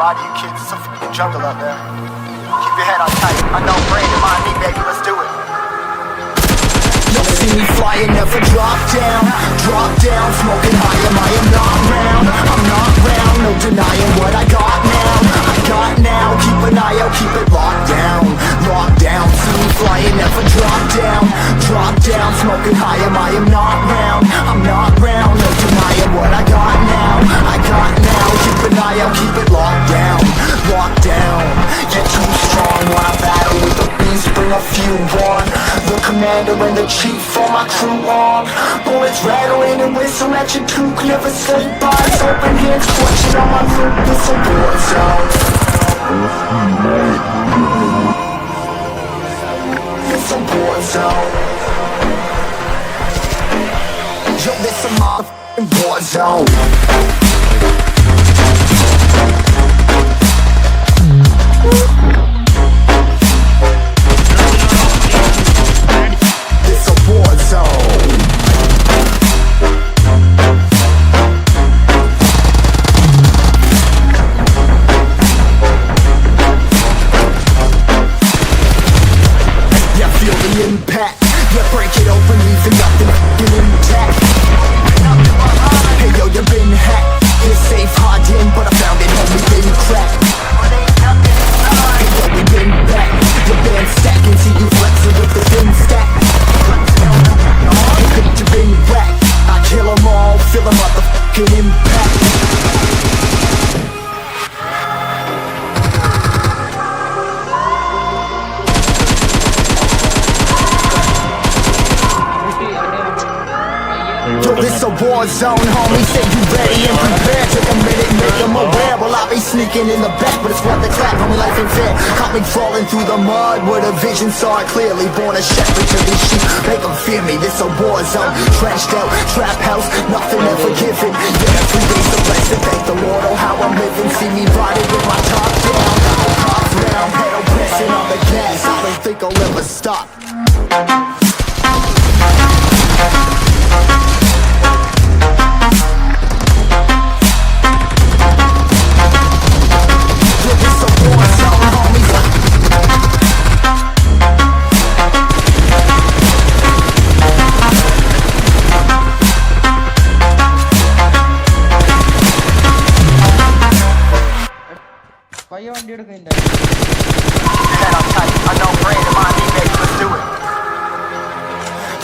lie to you kids. It's a fucking jungle out there. Keep your head on tight. Unknown Brandon, mind me, baby. Let's do it. You'll see me flying, never drop down Drop down, smoking high, am I am not round I'm not round, no denying what I got now I got now, keep an eye out, keep it locked down Locked down, see me flying, never drop down Drop down, smoking high, am I am not round I'm not round, no denying what I got now I got keep an keep it locked down. Locked down, you're too strong. When I battle with the beast, bring a few on. The commander and the chief for my crew on Bullets rattling and whistle at your toque Never sleep. Eyes open hands clutching on my loot This a war zone. It's a war zone. Yo, this a motherfucking war zone Yo, this a war zone, homie. Say you ready and prepared. Take a minute, make them aware. Well, I be sneaking in the back, but it's worth the clap. Homie, life ain't fair. Caught me crawling through the mud where the vision saw it clearly. Born a shepherd to these sheep. Make them fear me. This a war zone. Trashed out, trap house, nothing ever given. Yeah, every day's a blessing. Thank the Lord, on how I'm living. See me riding with my top down. Down, pedal pressing on the gas. I don't think I'll ever stop.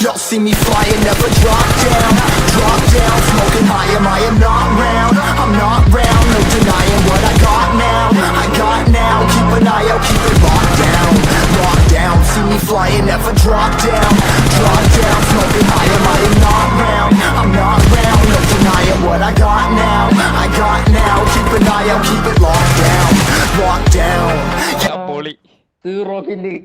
Y'all see me flying, never drop down. Drop down, smoking high, am I am not round I'm not round, no denying what I got now. I got now, keep an eye out, keep it locked down. Locked down, see me flying, never drop down. Drop down, smoking high, am I am not round I'm not round, no denying what I got now. I got now, keep an eye out, keep it locked down Locked down പൊളി zero kill